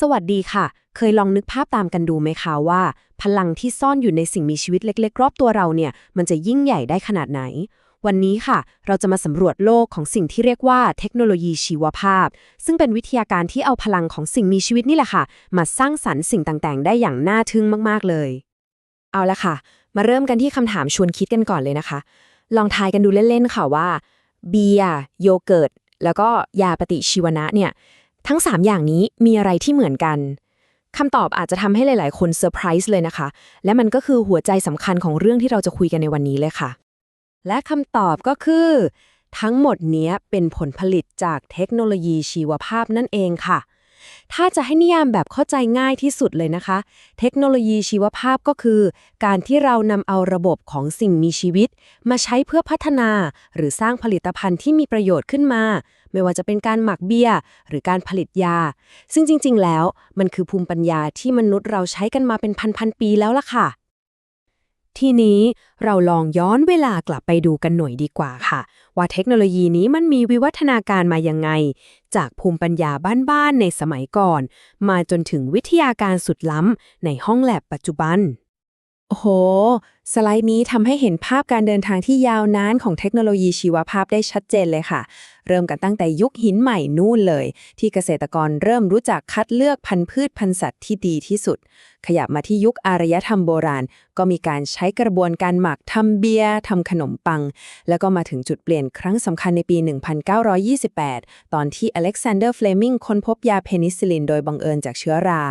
สวัสดีค่ะ เคยลองนึกภาพตามกันดูไหมคะว่า พลังที่ซ่อนอยู่ในสิ่งมีชีวิตเล็ก ๆ รอบตัวเราเนี่ย มันจะยิ่งใหญ่ได้ขนาดไหน วันนี้ค่ะ เราจะมาสำรวจโลกของสิ่งที่เรียกว่าเทคโนโลยีชีวภาพ ซึ่งเป็นวิทยาการที่เอาพลังของสิ่งมีชีวิตนี่แหละค่ะ มาสร้างสรรค์สิ่งต่างๆ ได้อย่างน่าทึ่งมากๆเลย เอาละค่ะ มาเริ่มกันที่คำถามชวนคิดกันก่อนเลยนะคะ ลองทายกันดูเล่นๆค่ะว่าเบียร์โยเกิร์ตแล้วก็ยาปฏิชีวนะเนี่ย ทั้ง 3 อย่างนี้มีอะไรที่เหมือนกันคำตอบอาจจะทำให้หลาย ๆ คนเซอร์ไพรส์เลยนะคะ และมันก็คือหัวใจสำคัญของเรื่องที่เราจะคุยกันในวันนี้เลยค่ะ และคำตอบก็คือ ทั้งหมดเนี้ยเป็นผลผลิตจากเทคโนโลยีชีวภาพนั่นเองค่ะ ถ้าจะให้นิยามแบบเข้าใจง่ายที่สุดเลยนะคะ เทคโนโลยีชีวภาพก็คือ การที่เรานำเอาระบบของสิ่งมีชีวิต มาใช้เพื่อพัฒนา หรือสร้างผลิตภัณฑ์ที่มีประโยชน์ขึ้นมา ไม่ว่าจะเป็นการหมักเบียร์หรือการผลิตยา ซึ่งจริง ๆ แล้วมันคือภูมิปัญญาที่มนุษย์เราใช้กันมาเป็นพันๆปีแล้วล่ะค่ะ ทีนี้เราลองย้อนเวลากลับไปดูกันหน่อยดีกว่าค่ะ ว่าเทคโนโลยีนี้มันมีวิวัฒนาการมายังไง จากภูมิปัญญาบ้านๆในสมัยก่อน มาจนถึงวิทยาการสุดล้ำในห้องแลบปัจจุบันโอ้โหสไลด์นี้ทำให้เห็นภาพการเดินทางที่ยาวนานของเทคโนโลยีชีวภาพได้ชัดเจนเลยค่ะ เริ่มกันตั้งแต่ยุคหินใหม่นู่นเลย ที่เกษตรกรเริ่มรู้จักคัดเลือกพันธุ์พืชพันธุ์สัตว์ที่ดีที่สุด ขยับมาที่ยุคอารยธรรมโบราณ ก็มีการใช้กระบวนการหมักทำเบียร์ทำขนมปัง แล้วก็มาถึงจุดเปลี่ยนครั้งสำคัญในปี 1928 ตอนที่อเล็กซานเดอร์เฟลมิงค้นพบยาเพนิซิลินโดยบังเอิญจากเชื้อรา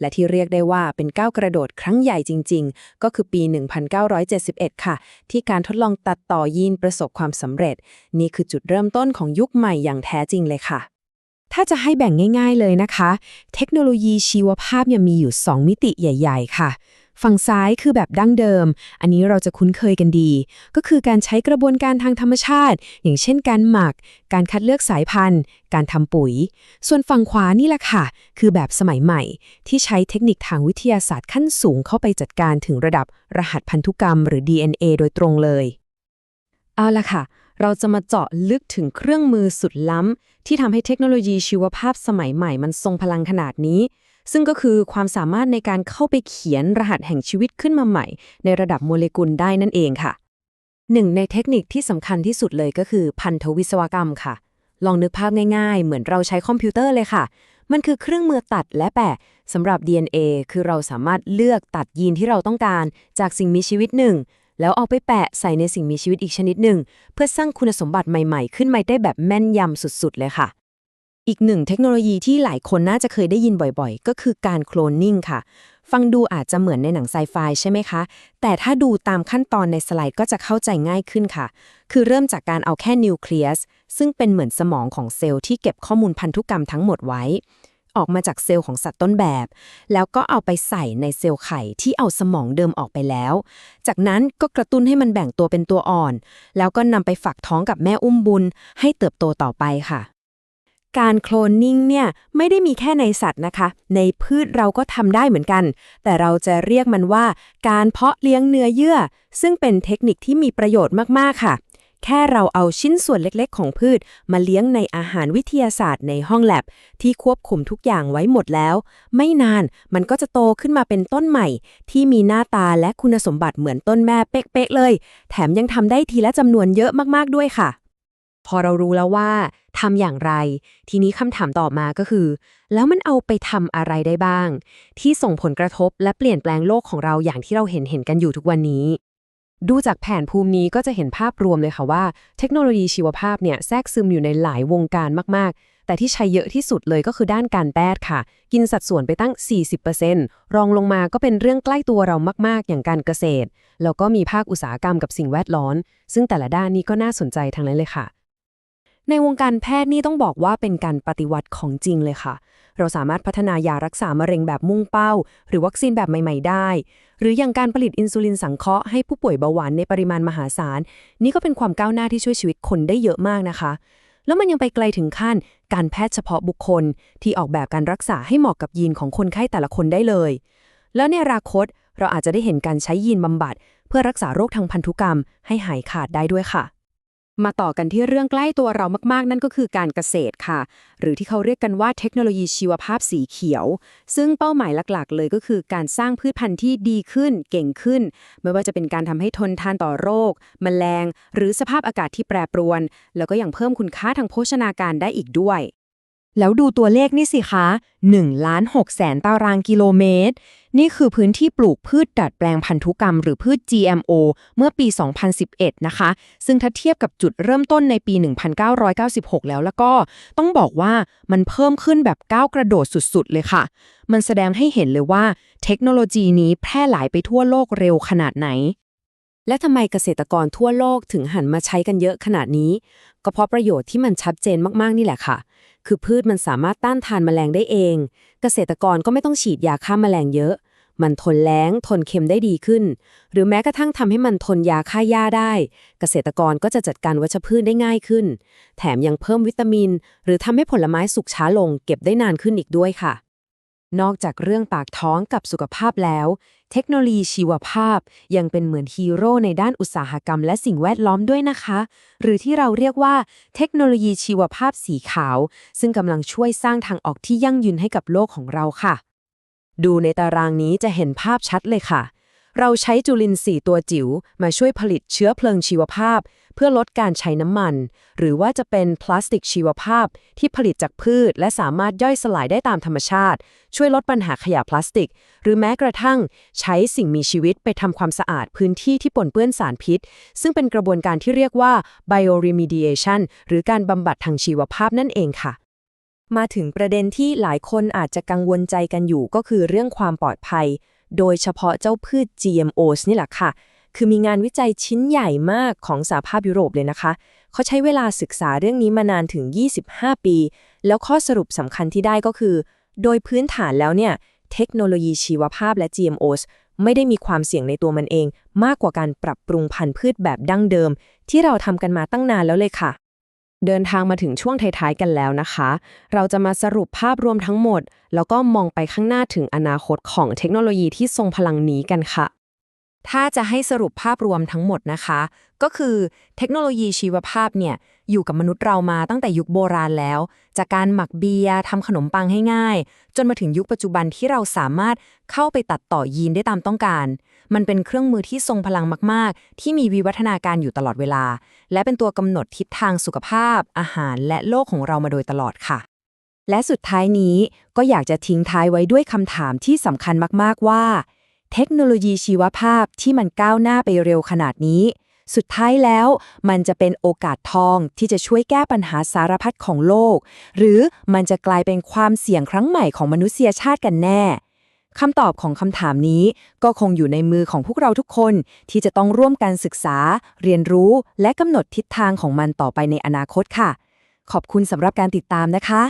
และที่เรียกได้ว่าเป็นก้าวกระโดดครั้งใหญ่จริง ๆ ก็คือปี 19 1971 ค่ะ ที่การทดลองตัดต่อยีนประสบความสำเร็จ นี่คือจุดเริ่มต้นของยุคใหม่อย่างแท้จริงเลยค่ะ ถ้าจะให้แบ่งง่าย ๆเลยนะคะ เทคโนโลยีชีวภาพยังมีอยู่ 2 มิติใหญ่ ๆ ค่ะ ฝั่งซ้ายคือแบบดั้งเดิม อันนี้เราจะคุ้นเคยกันดี ก็คือการใช้กระบวนการทางธรรมชาติ อย่างเช่นการหมัก การคัดเลือกสายพันธุ์ การทำปุ๋ย ส่วนฝั่งขวานี่แหละค่ะ คือแบบสมัยใหม่ ที่ใช้เทคนิคทางวิทยาศาสตร์ขั้นสูงเข้าไปจัดการถึงระดับรหัสพันธุกรรม หรือ DNA โดยตรงเลย เอาละค่ะ เราจะมาเจาะลึกถึงเครื่องมือสุดล้ำที่ทำให้เทคโนโลยีชีวภาพสมัยใหม่มันทรงพลังขนาดนี้ ซึ่งก็คือความสามารถในการเข้าไปเขียนรหัสแห่งชีวิตขึ้นมาใหม่ ในระดับโมเลกุลได้นั่นเองค่ะ หนึ่งในเทคนิคที่สำคัญที่สุดเลยก็คือพันธวิศวกรรมค่ะ ลองนึกภาพง่ายๆ เหมือนเราใช้คอมพิวเตอร์เลยค่ะ มันคือเครื่องมือตัดและแปะสำหรับ DNA คือเราสามารถเลือกตัดยีนที่เราต้องการ จากสิ่งมีชีวิตหนึ่งแล้วเอาไปแปะใส่ในสิ่งมีชีวิตอีกชนิดหนึ่ง เพื่อสร้างคุณสมบัติใหม่ๆ ขึ้นมาได้แบบแม่นยำสุดๆ เลยค่ะ อีกหนึ่งเทคโนโลยีที่หลายคนน่าจะเคยได้ยินบ่อยๆ ก็คือการโคลนนิ่งค่ะ ฟังดูอาจจะเหมือนในหนังไซไฟใช่ไหมคะ แต่ถ้าดูตามขั้นตอนในสไลด์ก็จะเข้าใจง่ายขึ้นค่ะ คือเริ่มจากการเอาแค่นิวเคลียสซึ่งเป็นเหมือนสมองของเซลล์ที่เก็บข้อมูลพันธุกรรมทั้งหมดไว้ ออกมาจากเซลล์ของสัตว์ต้นแบบ แล้วก็เอาไปใส่ในเซลล์ไข่ที่เอาสมองเดิมออกไปแล้ว จากนั้นก็กระตุ้นให้มันแบ่งตัวเป็นตัวอ่อน แล้วก็นำไปฝักท้องกับแม่อุ้มบุญ ให้เติบโตต่อไปค่ะ การโคลนนิ่งเนี่ยไม่ได้มีแค่ในสัตว์นะคะ ในพืชเราก็ทำได้เหมือนกัน แต่เราจะเรียกมันว่า การเพาะเลี้ยงเนื้อเยื่อ ซึ่งเป็นเทคนิคที่มีประโยชน์มาก ๆ ค่ะแค่เราเอาชิ้นส่วนเล็กๆ ของพืช มาเลี้ยงในอาหารวิทยาศาสตร์ในห้องแลบ ที่ควบคุมทุกอย่างไว้หมดแล้ว ไม่นานมันก็จะโตขึ้นมาเป็นต้นใหม่ ที่มีหน้าตาและคุณสมบัติเหมือนต้นแม่เป๊ะๆเลย แถมยังทำได้ทีละจำนวนเยอะมากๆด้วยค่ะ พอเรารู้แล้วว่า ทำอย่างไร ทีนี้คำถามต่อมาก็คือ แล้วมันเอาไปทำอะไรได้บ้าง ที่ส่งผลกระทบและเปลี่ยนแปลงโลกของเราอย่างที่เราเห็นเห็นกันอยู่ทุกวันนี้ ดูจากแผนภูมินี้ก็จะเห็นภาพรวมเลยค่ะว่า เทคโนโลยีชีวภาพเนี่ยแทรกซึมอยู่ในหลายวงการมากๆแต่ที่ใช้เยอะที่สุดเลยก็คือด้านการแพทย์ค่ะ กินสัดส่วนไปตั้ง 40%รองลงมาก็เป็นเรื่องใกล้ตัวเรามาก ๆ อย่างการเกษตร แล้วก็มีภาคอุตสาหกรรมกับสิ่งแวดล้อม ซึ่งแต่ละด้านนี้ก็น่าสนใจทั้งนั้นเลยค่ะ ในวงการแพทย์นี่ต้องบอกว่าเป็นการปฏิวัติของจริงเลยค่ะ เราสามารถพัฒนายารักษามะเร็งแบบมุ่งเป้า หรือวัคซีนแบบใหม่ ๆ ได้ หรืออย่างการผลิตอินซูลินสังเคราะห์ให้ผู้ป่วยเบาหวานในปริมาณมหาศาล นี่ก็เป็นความก้าวหน้าที่ช่วยชีวิตคนได้เยอะมากนะคะ แล้วมันยังไปไกลถึงขั้น การแพทย์เฉพาะบุคคล ที่ออกแบบการรักษาให้เหมาะกับยีนของคนไข้แต่ละคนได้เลย แล้วในอนาคตเราอาจจะได้เห็นการใช้ยีนบำบัด เพื่อรักษาโรคทางพันธุกรรม ให้หายขาดได้ด้วยค่ะ มาต่อกันที่เรื่องใกล้ตัวเรามากๆ นั่นก็คือการเกษตรค่ะ หรือที่เขาเรียกกันว่าเทคโนโลยีชีวภาพสีเขียว ซึ่งเป้าหมายหลักๆ เลยก็คือการสร้างพืชพันธุ์ที่ดีขึ้น เก่งขึ้น ไม่ว่าจะเป็นการทำให้ทนทานต่อโรคแมลง หรือสภาพอากาศที่แปรปรวน แล้วก็ยังเพิ่มคุณค่าทางโภชนาการได้อีกด้วย แล้วดูตัวเลขนี่สิคะ1ล้าน6แสนตารางกิโลเมตร นี่คือพื้นที่ปลูกพืชดัดแปลงพันธุกรรมหรือพืช GMO เมื่อปี 2011 นะคะ ซึ่งถ้าเทียบกับจุดเริ่มต้นในปี 1996 แล้วแล้วก็ ต้องบอกว่ามันเพิ่มขึ้นแบบก้าวกระโดดสุดๆ เลยค่ะ มันแสดงให้เห็นเลยว่า เทคโนโลยีนี้แพร่หลายไปทั่วโลกเร็วขนาดไหนและทำไมเกษตรกรทั่วโลกถึงหันมาใช้กันเยอะขนาดนี้ ก็เพราะประโยชน์ที่มันชัดเจนมากๆนี่แหละค่ะ คือพืชมันสามารถต้านทานแมลงได้เอง เกษตรกรก็ไม่ต้องฉีดยาฆ่าแมลงเยอะ มันทนแล้ง ทนเค็มได้ดีขึ้น หรือแม้กระทั่งทำให้มันทนยาฆ่าหญ้าได้ เกษตรกรก็จะจัดการวัชพืชได้ง่ายขึ้น แถมยังเพิ่มวิตามิน หรือทำให้ผลไม้สุกช้าลง เก็บได้นานขึ้นอีกด้วยค่ะ นอกจากเรื่องปากท้องกับสุขภาพแล้ว เทคโนโลยีชีวภาพยังเป็นเหมือนฮีโร่ในด้านอุตสาหกรรมและสิ่งแวดล้อมด้วยนะคะ หรือที่เราเรียกว่าเทคโนโลยีชีวภาพสีขาว ซึ่งกำลังช่วยสร้างทางออกที่ยั่งยืนให้กับโลกของเราค่ะ ดูในตารางนี้จะเห็นภาพชัดเลยค่ะ เราใช้จุลินทรีย์ตัวจิ๋วมาช่วยผลิตเชื้อเพลิงชีวภาพ เพื่อลดการใช้น้ำมัน หรือว่าจะเป็นพลาสติกชีวภาพ ที่ผลิตจากพืช และสามารถย่อยสลายได้ตามธรรมชาติ ช่วยลดปัญหาขยะพลาสติก หรือแม้กระทั่ง ใช้สิ่งมีชีวิตไปทำความสะอาดพื้นที่ที่ปนเปื้อนสารพิษ ซึ่งเป็นกระบวนการที่เรียกว่า bioremediation หรือการบำบัดทางชีวภาพนั่นเองค่ะมาถึงประเด็นที่หลายคนอาจจะกังวลใจกันอยู่ก็คือเรื่องความปลอดภัย โดยเฉพาะเจ้าพืช GMOs นี่แหละค่ะ คือมีงานวิจัยชิ้นใหญ่มากของสหภาพยุโรปเลยนะคะ เขาใช้เวลาศึกษาเรื่องนี้มานานถึง 25 ปี แล้วข้อสรุปสำคัญที่ได้ก็คือ โดยพื้นฐานแล้วเนี่ย เทคโนโลยีชีวภาพและ GMOs ไม่ได้มีความเสี่ยงในตัวมันเอง มากกว่าการปรับปรุงพันธุ์พืชแบบดั้งเดิม ที่เราทำกันมาตั้งนานแล้วเลยค่ะ เดินทางมาถึงช่วงท้ายๆกันแล้วนะคะ เราจะมาสรุปภาพรวมทั้งหมด แล้วก็มองไปข้างหน้าถึงอนาคตของเทคโนโลยีที่ทรงพลังนี้กันค่ะ ถ้าจะให้สรุปภาพรวมทั้งหมดนะคะ ก็คือเทคโนโลยีชีวภาพเนี่ยอยู่กับมนุษย์เรามาตั้งแต่ยุคโบราณแล้ว จากการหมักเบียร์ทำขนมปังให้ง่าย จนมาถึงยุคปัจจุบันที่เราสามารถเข้าไปตัดต่อยีนได้ตามต้องการ มันเป็นเครื่องมือที่ทรงพลังมาก ๆ ที่มีวิวัฒนาการอยู่ตลอดเวลา และเป็นตัวกำหนดทิศทางสุขภาพ อาหารและโลกของเรามาโดยตลอดค่ะ และสุดท้ายนี้ก็อยากจะทิ้งท้ายไว้ด้วยคำถามที่สำคัญมาก ๆ ว่า เทคโนโลยีชีวภาพที่มันก้าวหน้าไปเร็วขนาดนี้ สุดท้ายแล้วมันจะเป็นโอกาสทองที่จะช่วยแก้ปัญหาสารพัดของโลก หรือมันจะกลายเป็นความเสี่ยงครั้งใหม่ของมนุษยชาติกันแน่คำตอบของคำถามนี้ก็คงอยู่ในมือของพวกเราทุกคน ที่จะต้องร่วมกันศึกษา เรียนรู้ และกำหนดทิศทางของมันต่อไปในอนาคตค่ะ ขอบคุณสำหรับการติดตามนะคะ